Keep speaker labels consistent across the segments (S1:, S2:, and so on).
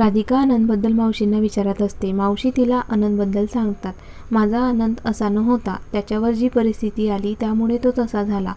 S1: राधिका आनंदबद्दल मावशींना विचारत असते. मावशी तिला आनंदबद्दल सांगतात. माझा आनंद असा नव्हता त्याच्यावर जी परिस्थिती आली त्यामुळे तो तसा झाला.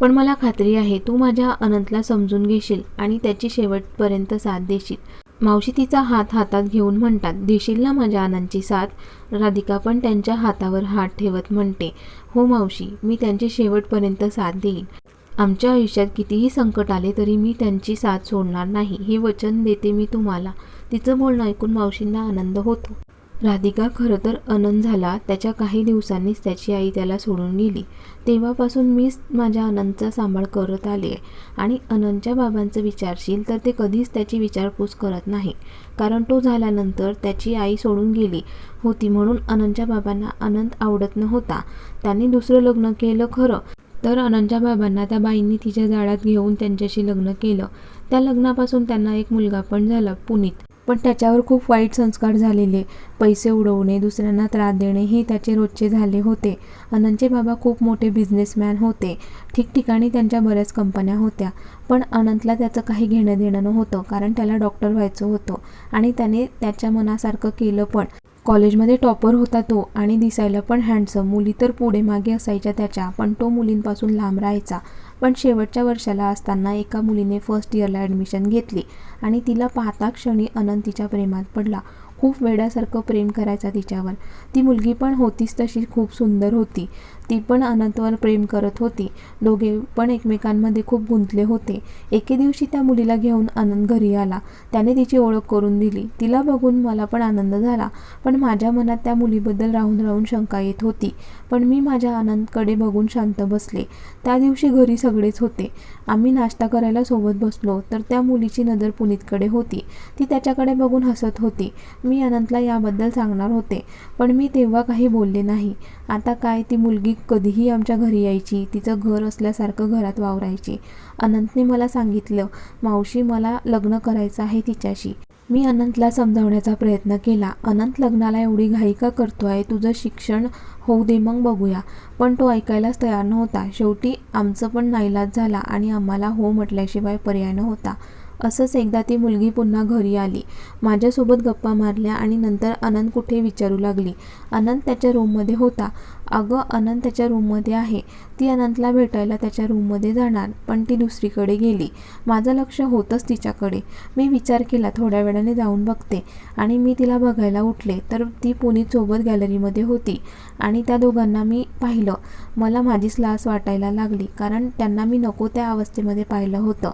S1: पण मला खात्री आहे तू माझ्या अनंतला समजून घेशील आणि त्याची शेवटपर्यंत साथ देशील. मावशी तिचा हात हातात घेऊन म्हणतात देशील ना माझ्या आनंदची साथ? राधिका पण त्यांच्या हातावर हात ठेवत म्हणते हो मावशी मी त्यांची शेवटपर्यंत साथ देईन. आमच्या आयुष्यात कितीही संकट आले तरी मी त्यांची साथ सोडणार नाही. हे वचन देते मी तुम्हाला. तिचं बोलणं ऐकून मावशींना आनंद होतो. राधिका खरं तर आनंद झाला त्याच्या काही दिवसांनीच त्याची आई त्याला सोडून गेली. तेव्हापासून मीच माझ्या आनंदचा सांभाळ करत आले आहे आणि अनंतच्या बाबांचं विचारशील तर ते कधीच त्याची विचारपूस करत नाही. कारण तो झाल्यानंतर त्याची आई सोडून गेली होती म्हणून अनंतच्या बाबांना आनंद आवडत नव्हता. त्यांनी दुसरं लग्न केलं खरं तर अनंतच्या बाबांना त्या बाईंनी तिच्या जाळ्यात घेऊन त्यांच्याशी लग्न केलं. त्या लग्नापासून त्यांना एक मुलगा पण झाला पुनीत. पण त्याच्यावर खूप वाईट संस्कार झालेले. पैसे उडवणे दुसऱ्यांना त्रास देणे हे त्याचे रोजचे झाले होते. अनंतचे बाबा खूप मोठे बिझनेसमॅन होते. ठिकठिकाणी त्यांच्या बऱ्याच कंपन्या होत्या. पण अनंतला त्याचं काही घेणं देणं नव्हतं कारण त्याला डॉक्टर व्हायचं होतं. आणि त्याने त्याच्या मनासारखं केलं पण. कॉलेजमध्ये टॉपर होता तो आणि दिसायला पण हँडसम मुली तर पुढे मागे असायच्या त्याच्या पण तो मुलींपासून लांब राहायचा. पण शेवटच्या वर्षाला असताना एका मुलीने फर्स्ट इयरला ॲडमिशन घेतली आणि तिला पाहता क्षणी अनंत तिच्या प्रेमात पडला. खूप वेड्यासारखं प्रेम करायचा तिच्यावर. ती मुलगी पण होतीच तशी खूप सुंदर होती. ती पण अनंतवर प्रेम करत होती. दोघे पण एकमेकांमध्ये खूप गुंतले होते. एके दिवशी त्या मुलीला घेऊन आनंद घरी आला. त्याने तिची ओळख करून दिली. तिला बघून मला पण आनंद झाला. पण माझ्या मनात त्या मुलीबद्दल राहून राहून शंका येत होती. पण मी माझ्या आनंदकडे बघून शांत बसले. त्या दिवशी घरी सगळेच होते. आम्ही नाश्ता करायला सोबत बसलो तर त्या मुलीची नजर पुनीतकडे होती. ती त्याच्याकडे बघून हसत होती. मी अनंतला याबद्दल सांगणार होते पण मी तेव्हा काही बोलले नाही. आता काय ती मुलगी कधीही आमच्या घरी यायची तिचं घर असल्यासारखं घरात वावरायची. अनंतने मला सांगितलं मावशी मला लग्न करायचं आहे तिच्याशी. मी अनंतला समजावण्याचा प्रयत्न केला. अनंत लग्नाला एवढी घाई का आहे तुझं शिक्षण होऊ दे मग बघूया. पण तो ऐकायलाच तयार नव्हता. शेवटी आमचं पण नाईलाज झाला आणि आम्हाला हो म्हटल्याशिवाय पर्याय नव्हता. असंच एकदा ती मुलगी पुन्हा घरी आली. माझ्यासोबत गप्पा मारल्या आणि नंतर अनंत कुठे विचारू लागली. अनंत त्याच्या रूममध्ये होता. अगं अनंत त्याच्या रूममध्ये आहे. ती अनंतला भेटायला त्याच्या रूममध्ये जाणार पण ती दुसरीकडे गेली. माझं लक्ष होतंच तिच्याकडे. मी विचार केला थोड्या वेळाने जाऊन बघते. आणि मी तिला बघायला उठले तर ती पुनीतसोबत गॅलरीमध्ये होती. आणि त्या दोघांना मी पाहिलं. मला माझीच लास वाटायला लागली कारण त्यांना मी नको त्या अवस्थेमध्ये पाहिलं होतं.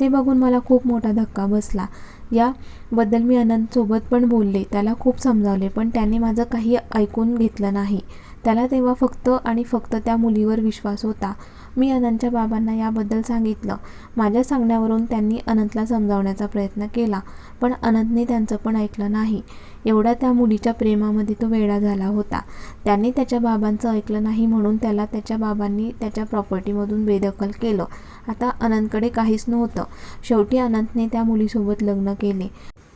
S1: ते बघून मला खूप मोठा धक्का बसला. याबद्दल मी अनंतसोबत पण बोलले. त्याला खूप समजावले पण त्याने माझं काही ऐकून घेतलं नाही. त्याला तेव्हा फक्त आणि फक्त त्या मुलीवर विश्वास होता. मी अनंतच्या बाबांना याबद्दल सांगितलं. माझ्या सांगण्यावरून त्यांनी अनंतला समजावण्याचा प्रयत्न केला पण अनंतने त्यांचं पण ऐकलं नाही. एवढा त्या मुलीच्या प्रेमामध्ये तो वेडा झाला होता. त्याने त्याच्या बाबांचं ऐकलं नाही म्हणून त्याला त्याच्या बाबांनी त्याच्या प्रॉपर्टीमधून बेदखल केलं. आता अनंतकडे काहीच नव्हतं. शेवटी अनंतने त्या मुलीसोबत लग्न केले.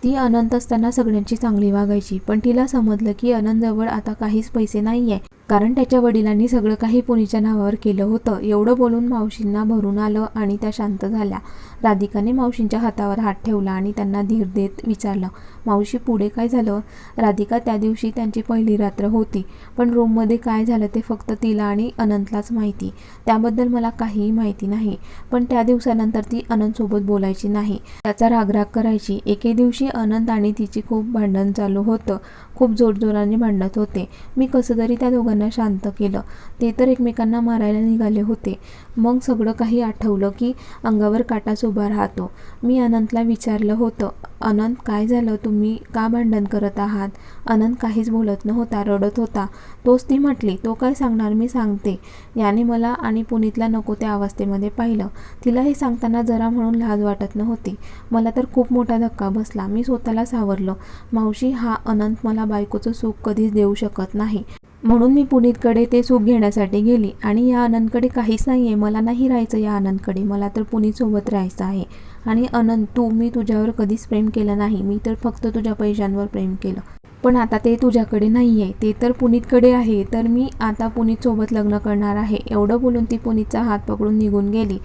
S1: ती अनंत असताना सगळ्यांची चांगली वागायची पण तिला समजलं की अनंतजवळ आता काहीच पैसे नाही आहे कारण त्याच्या वडिलांनी सगळं काही पुनीच्या नावावर केलं होतं. एवढं बोलून मावशींना भरून आलं आणि त्या शांत झाल्या. राधिकाने मावशींच्या हातावर हात ठेवला आणि त्यांना धीर देत विचारलं मावशी पुढे काय झालं? राधिका त्या दिवशी त्यांची पहिली रात्र होती पण रूममध्ये काय झालं ते फक्त तिला आणि अनंतलाच माहिती. त्याबद्दल मला काहीही माहिती नाही पण त्या दिवसानंतर ती अनंतसोबत बोलायची नाही. त्याचा रागराग करायची. एके दिवशी अनंत आणि तिची खूप भांडण चालू होतं. खूप जोरजोराने भांडत होते. मी कसं तरी त्या दोघांना शांत केलं. ते तर एकमेकांना मारायला निघाले होते. मग सगळं काही आठवलं की अंगावर काटाच उभा राहतो. मी अनंतला विचारलं होतं अनंत काय झालं? तुम्ही का भांडण करत आहात? अनंत काहीच बोलत नव्हता रडत होता. तोच ती म्हटली तो काय सांगणार मी सांगते. याने मला आणि पुनीतला नको त्या अवस्थेमध्ये पाहिलं. तिला हे सांगताना जरा म्हणून लाज वाटत नव्हती. मला तर खूप मोठा धक्का बसला. मी स्वतःला सावरलो मावशी हा अनंत मला बायकोचं सुख कधीच देऊ शकत नाही. म्हणून मी पुनीतकडे ते सुख घेण्यासाठी गेली. आणि या अनंतकडे काहीच नाही आहे मला नाही राहायचं या अनंतकडे मला तर पुनीतसोबत राहायचं आहे. आणि अनंत तू मी तुझ्यावर कधीच प्रेम केलं नाही. मी तर फक्त तुझ्या पैशांवर प्रेम केलं. पण आता ते तुझ्याकडे नाही आहे ते तर पुनीतकडे आहे. तर मी आता पुनीतसोबत लग्न करणार आहे. एवढं बोलून ती पुनीतचा हात पकडून निघून गेली.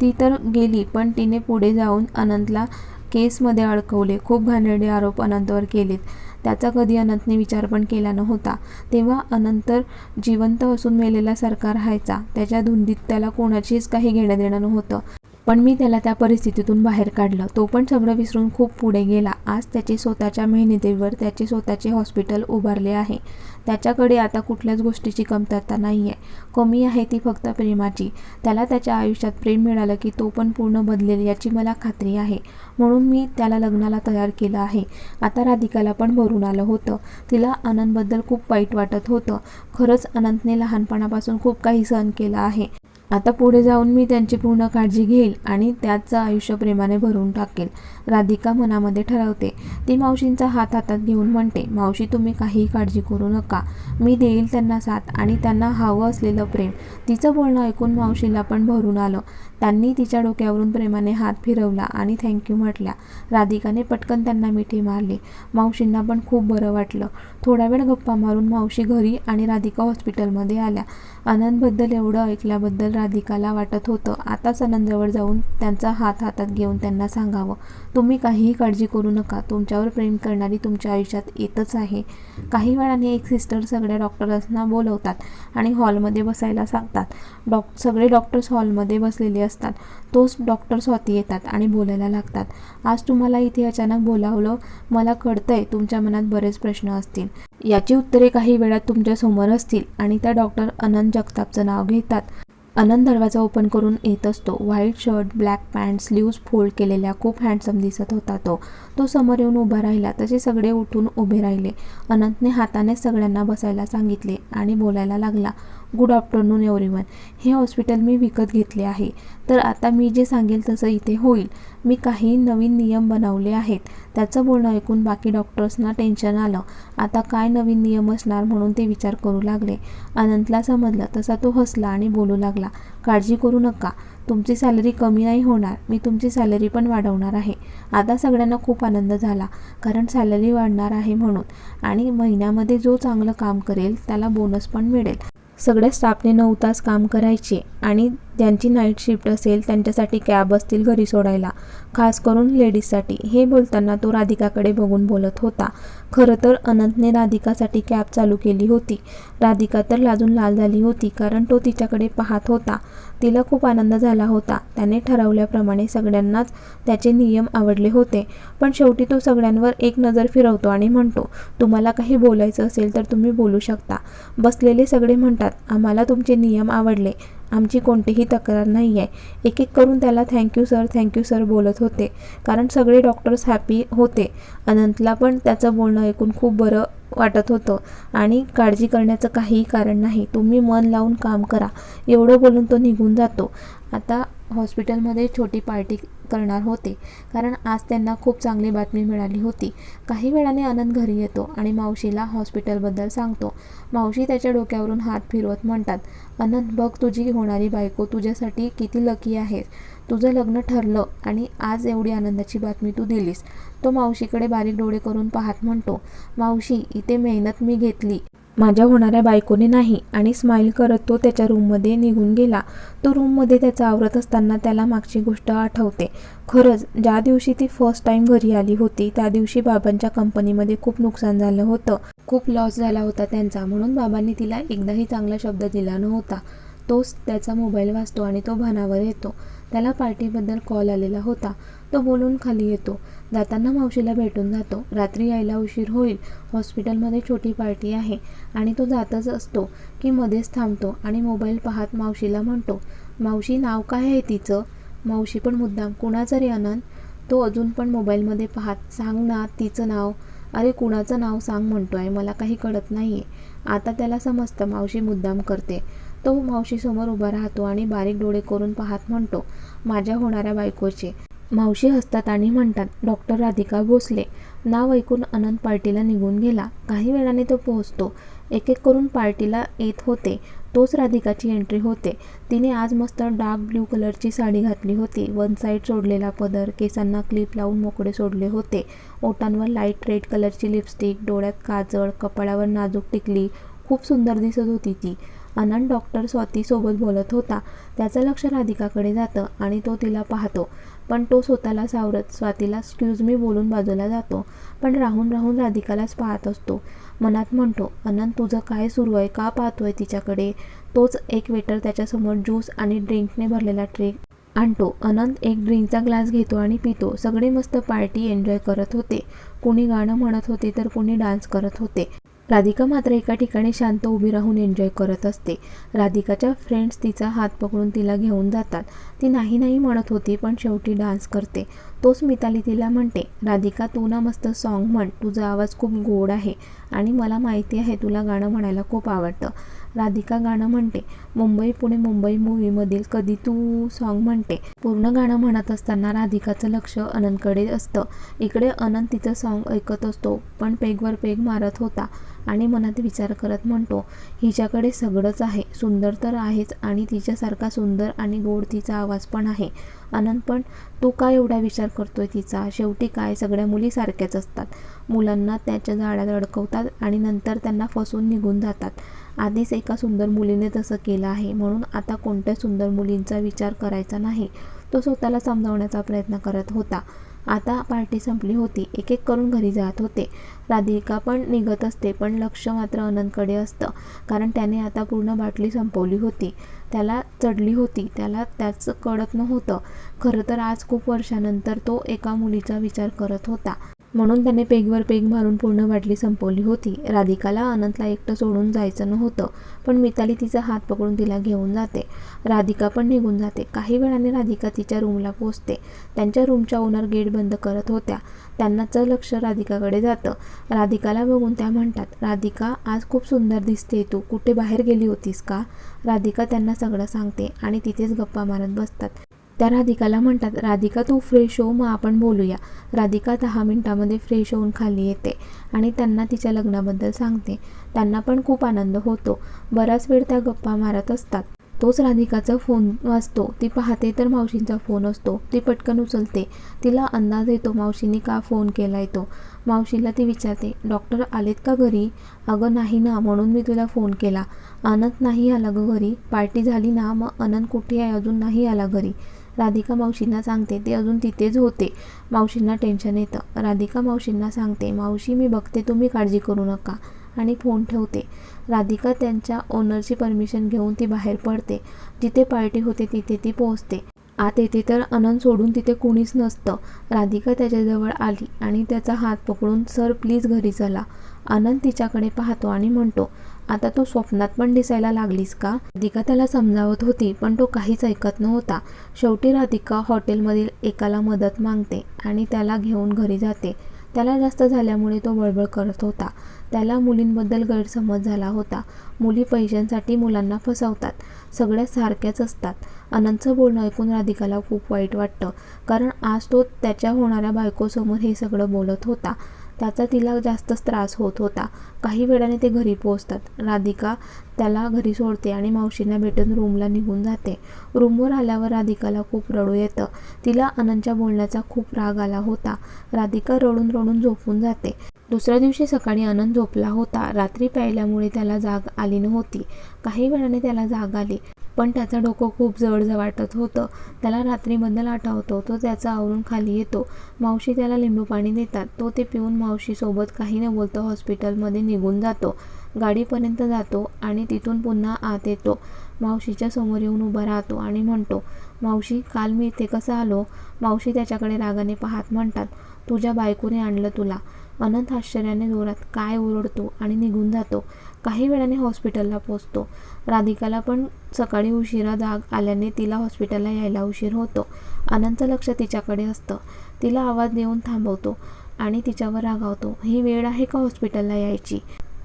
S1: ती तर गेली पण तिने पुढे जाऊन अनंतला केसमध्ये अडकवले खूप घाणेरडे आरोप अनंतवर केलेत. त्याचा कधी अनंतने विचार पण केला नव्हता. तेव्हा अनंतर जिवंत असून सरकार राहायचा त्याच्या धुंदीत त्याला कोणाचीच काही घेणं देणं नव्हतं. पण मी त्याला त्या परिस्थितीतून बाहेर काढलं. तो पण सगळं विसरून खूप पुढे गेला. आज त्याचे स्वतःच्या मेहनतीवर त्याचे स्वतःचे हॉस्पिटल उभारले आहे. त्याच्याकडे आता कुठल्याच गोष्टीची कमतरता नाही आहे कमी आहे ती फक्त प्रेमाची. त्याला त्याच्या आयुष्यात प्रेम मिळालं की तो पण पूर्ण बदलेल याची मला खात्री आहे. म्हणून मी त्याला लग्नाला तयार केलं आहे. आता राधिकाला पण भरून आलं होतं. तिला आनंदबद्दल खूप वाईट वाटत होतं. खरंच अनंतने लहानपणापासून खूप काही सहन केलं आहे. आता पुढे जाऊन मी त्यांची पूर्ण काळजी घेईल आणि त्याचं आयुष्य प्रेमाने भरून टाकेल. राधिका मनामध्ये ठरवते. ती मावशींचा हात हातात घेऊन म्हणते मावशी तुम्ही काहीही काळजी करू नका. मी देईल त्यांना साथ आणि त्यांना हवं असलेलं प्रेम. तिचं बोलणं ऐकून मावशीला पण भरून आलं. त्यांनी तिच्या डोक्यावरून प्रेमाने हात फिरवला आणि थँक्यू म्हटल्या. राधिकाने पटकन त्यांना मिठी मारली. मावशींना पण खूप बरं वाटलं. थोडा वेळ गप्पा मारून मावशी घरी आणि राधिका हॉस्पिटलमध्ये आल्या. आनंदबद्दल एवढं ऐकल्याबद्दल राधिकाला वाटत होतं आताच आनंदजवळ जाऊन त्यांचा हात हातात घेऊन त्यांना सांगावं. तुम्ही काहीही काळजी करू नका. तुमच्यावर प्रेम करणारी तुमच्या आयुष्यात येतच आहे. काही वेळाने एक सिस्टर सगळ्या डॉक्टरांना बोलवतात आणि हॉलमध्ये बसायला सांगतात. डॉक सगळे डॉक्टर्स हॉलमध्ये बसलेले असतात. तोच डॉक्टर स्वाती येतात आणि बोलायला लागतात. आज तुम्हाला इथे अचानक बोलावलं मला कळतंय तुमच्या मनात बरेच प्रश्न असतील. याची उत्तरे काही वेळात तुमच्यासमोर असतील आणि त्या डॉक्टर अनंत जगतापचं नाव घेतात. अनंत दरवाजा ओपन करून येत असतो. White shirt black pant sleeves fold केलेल्या खूप हँडसम दिसत होता तो. तो समोर येऊन उभा राहिला. तसे सगळे उठून उभे राहिले. अनंतने हाताने सगळ्यांना बसायला सांगितले आणि बोलायला लागला. गुड आफ्टरनून एव्हरीवन हे हॉस्पिटल मी विकत घेतले आहे. तर आता मी जे सांगेल तसं इथे होईल. मी काही नवीन नियम बनवले आहेत. त्याचं बोलणं ऐकून बाकी डॉक्टर्सना टेन्शन आलं. आता काय नवीन नियम असणार म्हणून ते विचार करू लागले. अनंतला समजलं. तसा तो हसला आणि बोलू लागला. काळजी करू नका. तुमची सॅलरी कमी नाही होणार. मी तुमची सॅलरी पण वाढवणार आहे. आता सगळ्यांना खूप आनंद झाला. कारण सॅलरी वाढणार आहे म्हणून. आणि महिन्यामध्ये जो चांगलं काम करेल त्याला बोनस पण मिळेल. सगळ्या स्टाफने नऊ तास काम करायचे आणि ज्यांची नाईट शिफ्ट असेल त्यांच्यासाठी कॅब असतील घरी सोडायला. खास करून लेडीजसाठी हे बोलताना तो राधिकाकडे बघून बोलत होता. खरं तर अनंतने राधिकासाठी कॅब चालू केली होती. राधिका तर लाजून लाल झाली होती कारण तो तिच्याकडे पाहत होता. तिला खूप आनंद झाला होता. त्याने ठरवल्याप्रमाणे सगळ्यांनाच त्याचे नियम आवडले होते. पण शेवटी तो सगळ्यांवर एक नजर फिरवतो आणि म्हणतो तुम्हाला काही बोलायचं असेल तर तुम्ही बोलू शकता. बसलेले सगळे म्हणतात आम्हाला तुमचे नियम आवडले. आमची कोणतीही तक्रार नाही आहे एक एक करून त्याला थँक्यू सर थँक्यू सर बोलत होते. कारण सगळे डॉक्टर्स हॅपी होते. अनंतला पण त्याचं बोलणं ऐकून खूप बरं वाटत होतं. आणि काळजी करण्याचं काहीही कारण नाही. तुम्ही मन लावून काम करा. एवढं बोलून तो निघून जातो. आता हॉस्पिटलमध्ये छोटी पार्टी करणार होते. कारण आज त्यांना खूप चांगली बातमी मिळाली होती. काही वेळाने आनंद घरी येतो आणि मावशीला हॉस्पिटलबद्दल सांगतो. मावशी त्याच्या डोक्यावरून हात फिरवत म्हणतात अनंत बघ तुझी होणारी बायको तुझ्यासाठी किती लकी आहे. तुझं लग्न ठरलं आणि आज एवढी आनंदाची बातमी तू दिलीस. तो मावशीकडे बारीक डोळे करून पाहत म्हणतो मावशी इथे मेहनत मी घेतली. माझ्या होणाऱ्या बायकोने नाही आणि स्माईल करत तो त्याच्या रूममध्ये निघून गेला. तो रूममध्ये त्याचा आवरत असताना त्याला मागची गोष्ट आठवते. खरंच ज्या दिवशी ती फर्स्ट टाईम घरी आली होती त्या दिवशी बाबांच्या कंपनीमध्ये खूप नुकसान झालं होतं. खूप लॉस झाला होता त्यांचा. म्हणून बाबांनी तिला एकदाही चांगला शब्द दिला नव्हता. तोच त्याचा मोबाईल वाचतो आणि तो भानावर येतो. त्याला पार्टीबद्दल कॉल आलेला होता. तो बोलून खाली येतो. जाताना मावशीला भेटून जातो. रात्री यायला उशीर होईल. हॉस्पिटलमध्ये छोटी पार्टी आहे आणि तो जातच असतो की मध्येच थांबतो आणि मोबाईल पाहत मावशीला म्हणतो मावशी नाव काय आहे तिचं मावशी पण मुद्दाम कुणाचं रे आनंद तो अजून पण मोबाईलमध्ये पाहत सांग ना तिचं नाव अरे कुणाचं नाव सांग म्हणतो आहे मला काही कळत नाही आहे आता त्याला समजतं मावशी मुद्दाम करते. तो मावशीसमोर उभा राहतो आणि बारीक डोळे करून पाहत म्हणतो माझ्या होणाऱ्या बायकोचे. मावशी हसतात आणि म्हणतात डॉक्टर राधिका भोसले नाव ऐकून अनंत पार्टीला निघून गेला. काही वेळाने तो पोहोचतो. एक एक करून पार्टीला येत होते. तोच राधिकाची एंट्री होते. तिने आज मस्त डार्क ब्ल्यू कलरची साडी घातली होती. वन साईड सोडलेला पदर केसांना क्लिप लावून मोकळे सोडले होते. ओटांवर लाइट रेड कलरची लिपस्टिक डोळ्यात काजळ कपाळावर नाजूक टिकली. खूप सुंदर दिसत होती ती. अनंत डॉक्टर स्वातीसोबत बोलत होता. त्याचं लक्ष राधिकाकडे जातं आणि तो तिला पाहतो. पण तो स्वतःला सावरत स्वातीला स्क्यूज मी बोलून बाजूला जातो. पण राहून राहून राधिकालाच पाहत असतो. मनात म्हणतो अनंत तुझं काय सुरू आहे? का पाहतोय तिच्याकडे? तोच एक वेटर त्याच्यासमोर ज्यूस आणि ड्रिंकने भरलेला ट्रे आणतो. अनंत एक ड्रिंकचा ग्लास घेतो आणि पितो. सगळे मस्त पार्टी एन्जॉय करत होते. कुणी गाणं म्हणत होते तर कुणी डान्स करत होते. राधिका मात्र एका ठिकाणी शांत उभी राहून एन्जॉय करत असते. राधिकाच्या फ्रेंड्स तिचा हात पकडून तिला घेऊन जातात. ती नाही नाही म्हणत होती पण शेवटी डान्स करते. तोच मिताली तिला म्हणते राधिका तू ना मस्त सॉन्ग म्हण. तुझा आवाज खूप गोड आहे आणि मला माहिती आहे तुला गाणं म्हणायला खूप आवडतं. राधिका गाणं म्हणते मुंबई पुणे मुंबई मूवीमधील कधी तू सॉन्ग म्हणते. पूर्ण गाणं म्हणत असताना राधिकाचं लक्ष अनंतकडे असतं. इकडे अनंत तिचं सॉन्ग ऐकत असतो पण पेगवर पेग मारत होता. आणि मनात विचार करत म्हणतो हिच्याकडे सगळंच आहे. सुंदर तर आहेच आणि तिच्यासारखा सुंदर आणि गोड तिचा आवाज पण आहे. अनंत पण तू काय एवढा विचार करतोय तिचा? शेवटी काय? सगळ्या मुली सारख्याच असतात. मुलांना त्याच्या झाडात अडकवतात आणि नंतर त्यांना फसून निघून जातात. आधीच एका सुंदर मुलीने तसं केलं आहे. म्हणून आता कोणत्या सुंदर मुलींचा विचार करायचा नाही? तो स्वतःला समजावण्याचा प्रयत्न करत होता. आता पार्टी संपली होती. एक एक करून घरी जात होते. राधिका पण निघत असते पण लक्ष मात्र अनंतकडे असतं कारण त्याने आता पूर्ण बाटली संपवली होती. त्याला चढली होती. त्याला त्याचं कळत नव्हतं. खरं तर आज खूप वर्षानंतर तो एका मुलीचा विचार करत होता. म्हणून त्याने पेगवर पेग मारून पूर्ण बाटली संपवली होती. राधिकाला अनंतला एकटं सोडून जायचं नव्हतं पण मिताली तिचा हात पकडून तिला घेऊन जाते. राधिका पण निघून जाते. काही वेळाने राधिका तिच्या रूमला पोचते त्यांच्या रूमच्या ओनर गेट बंद करत होत्या. त्यांनाचं लक्ष राधिकाकडे जातं. राधिकाला बघून त्या म्हणतात राधिका आज खूप सुंदर दिसते तू. कुठे बाहेर गेली होतीस का? राधिका त्यांना सगळं सांगते आणि तिथेच गप्पा मारत बसतात. त्या राधिकाला म्हणतात राधिका तू फ्रेश हो मग आपण बोलूया. राधिका दहा मिनटामध्ये फ्रेश होऊन खाली येते आणि त्यांना तिच्या लग्नाबद्दल सांगते. त्यांना पण खूप आनंद होतो. बराच वेळ त्या गप्पा मारत असतात. तोच राधिकाचा फोन वाजतो. ती पाहते तर मावशींचा फोन असतो. ती पटकन उचलते. तिला अंदाज येतो मावशीने का फोन केला तो? मावशीला ती विचारते डॉक्टर आलेत का घरी? अगं नाही ना म्हणून मी तुला फोन केला. अनंत नाही आला गं घरी? पार्टी झाली ना? मग अनंत कुठे आहे? अजून नाही आला घरी. राधिका मावशींना सांगते ते अजून तिथेच होते. मावशींना टेन्शन येतं. राधिका मावशींना सांगते मावशी मी बघते तुम्ही काळजी करू नका. आणि फोन ठेवते. राधिका त्यांच्या ओनरची परमिशन घेऊन ती बाहेर पडते. जिथे पार्टी होते तिथे ती पोहोचते. आत येते तर अनंत सोडून तिथे कुणीच नसतं. राधिका त्याच्याजवळ आली आणि त्याचा हात पकडून सर प्लीज घरी चला. आनंद तिच्याकडे पाहतो आणि म्हणतो आता तू स्वप्नात पण दिसायला लागलीस का? राधिका त्याला समजावत होती पण तो काहीच ऐकत नव्हता. शेवटी राधिका हॉटेलमधील एकाला मदत मागते आणि त्याला घेऊन घरी जाते. त्याला जास्त झाल्यामुळे तो बळबळ करत होता. त्याला मुलींबद्दल गैरसमज झाला होता. मुली पैशांसाठी मुलांना फसवतात. सगळ्या सारख्याच असतात. अनंतचं बोलणं ऐकून राधिकाला खूप वाईट वाटतं. कारण आज तो त्याच्या होणाऱ्या बायकोसमोर हे सगळं बोलत होता. त्याचा तिला जास्तच त्रास होत होता. काही वेळाने ते घरी पोहोचतात. राधिका त्याला घरी सोडते आणि मावशींना भेटून रूमला निघून जाते. रूमवर आल्यावर राधिकाला खूप रडू येतं. तिला अनंतच्या बोलण्याचा खूप राग आला होता. राधिका रडून रडून झोपून जाते. दुसऱ्या दिवशी सकाळी अनंत झोपला होता. रात्री प्यायल्यामुळे त्याला जाग आली नव्हती. काही वेळाने त्याला जाग आली. पण त्याचं डोकं खूप जवळ वाटत होतं. त्याला रात्रीबद्दल आठवतो तो त्याचा आवरून खाली येतो. मावशी त्याला लिंबू पाणी देतात. तो ते पिऊन मावशीसोबत काही न बोलतो हॉस्पिटलमध्ये निघून जातो. गाडीपर्यंत जातो आणि तिथून पुन्हा आत येतो. मावशीच्या समोर येऊन उभा राहतो आणि म्हणतो मावशी काल मी इथे कसं आलो? मावशी त्याच्याकडे रागाने पाहत म्हणतात तुझ्या बायकोने आणलं तुला. अनंत आश्चर्याने जोरात काय ओरडतो? आणि निघून जातो. काही वेळाने हॉस्पिटलला पोचतो राधिकाला पण सकाळी उशिरा जाग आल्याने तिला हॉस्पिटलला यायला उशीर होतो. आनंदचं लक्ष तिच्याकडे असतं. तिला आवाज देऊन थांबवतो आणि तिच्यावर रागावतो. ही वेळ आहे का हॉस्पिटलला यायची?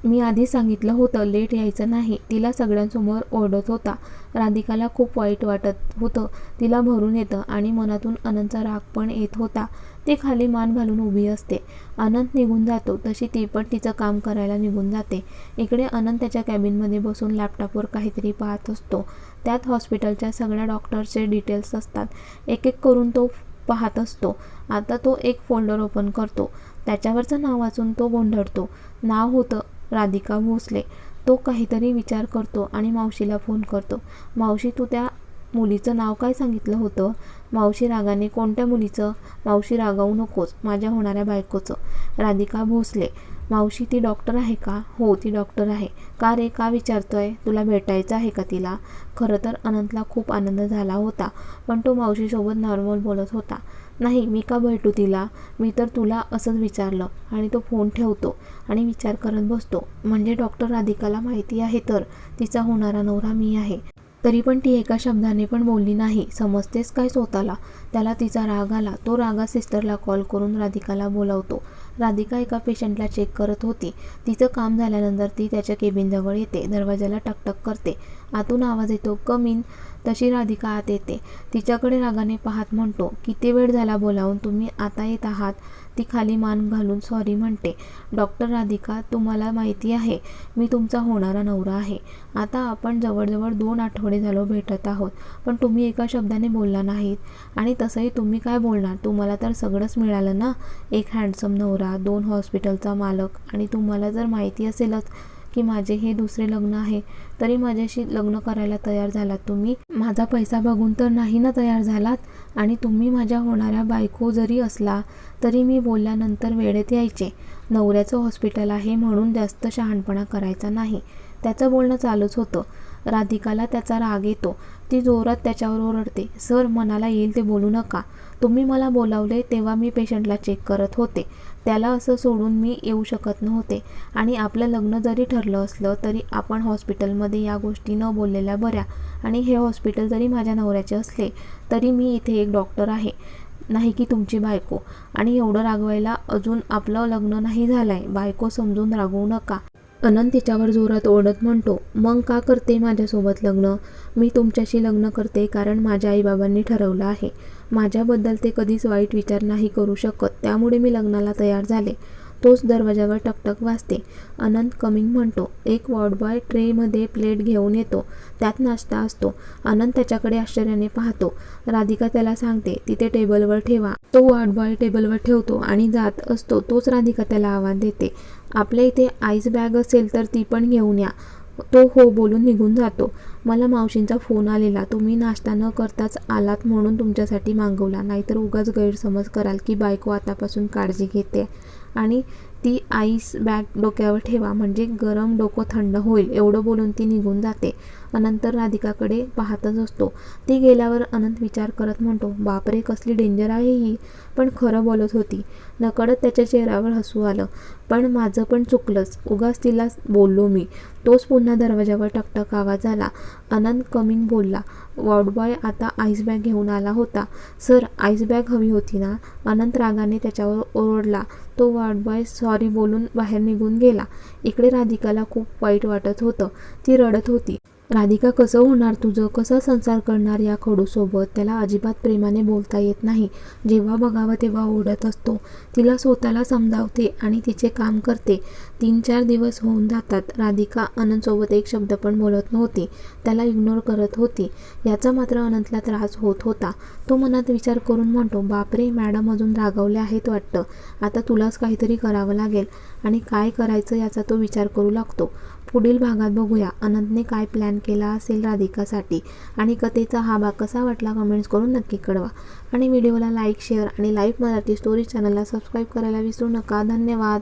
S1: मी आधी सांगितलं होतं लेट यायचं नाही. तिला सगळ्यांसमोर ओरडत होता. राधिकाला खूप वाईट वाटत होतं. तिला भरून येतं आणि मनातून अनंतचा राग पण येत होता. ती खाली मान घालून उभी असते. अनंत निघून जातो. तशी ती पण तिचं काम करायला निघून जाते. इकडे अनंत त्याच्या कॅबिनमध्ये बसून लॅपटॉपवर काहीतरी पाहत असतो. त्यात हॉस्पिटलच्या सगळ्या डॉक्टरचे डिटेल्स असतात. एक एक करून तो पाहत असतो. आता तो एक फोल्डर ओपन करतो. त्याच्यावरचं नाव वाचून तो गोंधळतो. नाव होतं राधिका भोसले. तो काहीतरी विचार करतो आणि मावशीला फोन करतो. मावशी तू त्या मुलीचं नाव काय सांगितलं होतं? मावशी रागाने कोणत्या मुलीचं? मावशी रागावू नकोस माझ्या होणाऱ्या बायकोचं. राधिका भोसले मावशी ती डॉक्टर आहे का? हो ती डॉक्टर आहे. का रे का विचारतोय? तुला भेटायचं आहे का तिला? खरं तर अनंतला खूप आनंद झाला होता पण तो मावशीसोबत नॉर्मल बोलत होता नाही मी का भेटू तिला? मी तर तुला असंच विचारलं आणि तो फोन ठेवतो आणि विचार करत बसतो. म्हणजे डॉक्टर राधिकाला माहिती आहे तर तिचा होणारा नवरा मी आहे. तरी पण ती एका शब्दाने पण बोलली नाही. समजतेस काय स्वतःला? त्याला तिचा राग आला. तो रागा सिस्टरला कॉल करून राधिकाला बोलावतो. राधिका एका पेशंटला चेक करत होती. तिचं काम झाल्यानंतर ती त्याच्या केबिनजवळ येते. दरवाजाला टकटक करते. आतून आवाज येतो कमीन तशी राधिका आत येते. तिच्याकडे रागाने पाहत म्हणतो किती वेळ झाला बोलावून? तुम्ही आता येत आहात. ती खाली मान घालून सॉरी म्हणते. डॉक्टर राधिका तुम्हाला माहिती आहे मी तुमचा होणारा नवरा आहे. आता आपण जवळजवळ दोन आठवडे झालो भेटत आहोत पण तुम्ही एका शब्दाने बोलला नाहीत. आणि तसंही तुम्ही काय बोलणार? तुम्हाला तर सगळंच मिळालं ना? एक हँडसम नवरा दोन हॉस्पिटलचा मालक आणि तुम्हाला जर माहिती असेलच की माझे हे दुसरे लग्न आहे तरी माझ्याशी लग्न करायला तयार झालात तुम्ही. माझा पैसा बघून तर नाही ना तयार झालात? आणि तुम्ही माझ्या होणाऱ्या बायको जरी असला तरी मी बोलल्यानंतर वेळेत यायचे. नवऱ्याचं हॉस्पिटल आहे म्हणून जास्त शहाणपणा करायचा नाही. त्याचं बोलणं चालूच होतं. राधिकाला त्याचा राग येतो. ती जोरात त्याच्यावर ओरडते. सर मनाला येईल ते बोलू नका. तुम्ही मला बोलावले तेव्हा मी पेशंटला चेक करत होते. त्याला असं सोडून मी येऊ शकत नव्हते. आणि आपलं लग्न जरी ठरलं असलं तरी आपण हॉस्पिटलमध्ये या गोष्टी न बोललेल्या बऱ्या. आणि हे हॉस्पिटल जरी माझ्या नवऱ्याचे असले तरी मी इथे एक डॉक्टर आहे. नाही की तुमची बायको. आणि एवढं रागवायला अजून आपलं लग्न नाही झालं आहे बायको समजून रागवू नका. अनंत तिच्यावर जोरात ओढत म्हणतो मग का करते माझ्यासोबत लग्न? मी तुमच्याशी लग्न करते कारण माझ्या आईबाबांनी ठरवलं आहे. माझ्याबद्दल ते कधीच वाईट विचार नाही करू शकत. त्यामुळे मी लग्नाला तयार झाले. तोच दरवाजावर टकटक वाजते. अनंत कमिंग म्हणतो एक वॉर्डबॉय ट्रेमध्ये प्लेट घेऊन येतो. त्यात नाश्ता असतो. अनंत त्याच्याकडे आश्चर्याने पाहतो. राधिका त्याला सांगते तिथे टेबलवर ठेवा. तो वॉर्डबॉय टेबलवर ठेवतो आणि जात असतो. तोच राधिका त्याला आवाज देते आपल्या इथे आईस बॅग असेल तर ती पण घेऊन या. तो हो बोलून निघून जातो. मला मावशींचा फोन आलेला. तुम्ही नाश्ता न करताच आलात म्हणून तुमच्यासाठी मागवला. नाहीतर उगाच गैरसमज कराल की बायको आतापासून काळजी घेते आणि ती आईस बॅग डोक्यावर ठेवा. म्हणजे गरम डोकं थंड होईल. एवढं बोलून ती निघून जाते. अनंतर राधिकाकडे पाहतच असतो. ती गेल्यावर अनंत विचार करत म्हणतो बापरे कसली डेंजर आहे ही. पण खरं बोलत होती. नकळत त्याच्या चेहऱ्यावर हसू आलं. पण माझं पण चुकलंच. उगाच तिला बोललो मी. तोच पुन्हा दरवाजावर टकटक आवाज आला. अनंत कमिंग बोलला वॉर्डबॉय आता आईस बॅग घेऊन आला होता. सर आईस बॅग हवी होती ना? अनंत रागाने त्याच्यावर ओरडला. तो वॉर्डबॉय सॉरी बोलून बाहेर निघून गेला. इकडे राधिकाला खूप वाईट वाटत होतं. ती रडत होती. राधिका कसं होणार तुझं? कसं संसार करणार या खडूसोबत? त्याला अजिबात प्रेमाने बोलता येत नाही. जेव्हा बघावं तेव्हा ओढत असतो. तिला स्वतःला समजावते आणि तिचे काम करते. तीन चार दिवस होऊन जातात. राधिका अनंतसोबत एक शब्द पण बोलत नव्हती. त्याला इग्नोर करत होती. याचा मात्र अनंतला त्रास होत होता. तो मनात विचार करून म्हणतो बापरे मॅडम अजून रागावले आहेत वाटतं. आता तुलाच काहीतरी करावं लागेल. आणि काय करायचं याचा तो विचार करू लागतो. पुढील भागात बघूया. अनंतने काय प्लॅन केला असेल राधिकासाठी? आणि कथेचा हा भाग कसा वाटला कमेंट्स करून नक्की कळवा. आणि व्हिडिओला लाईक शेअर आणि लाईव्ह मराठी स्टोरी चॅनलला सबस्क्राईब करायला विसरू नका. धन्यवाद.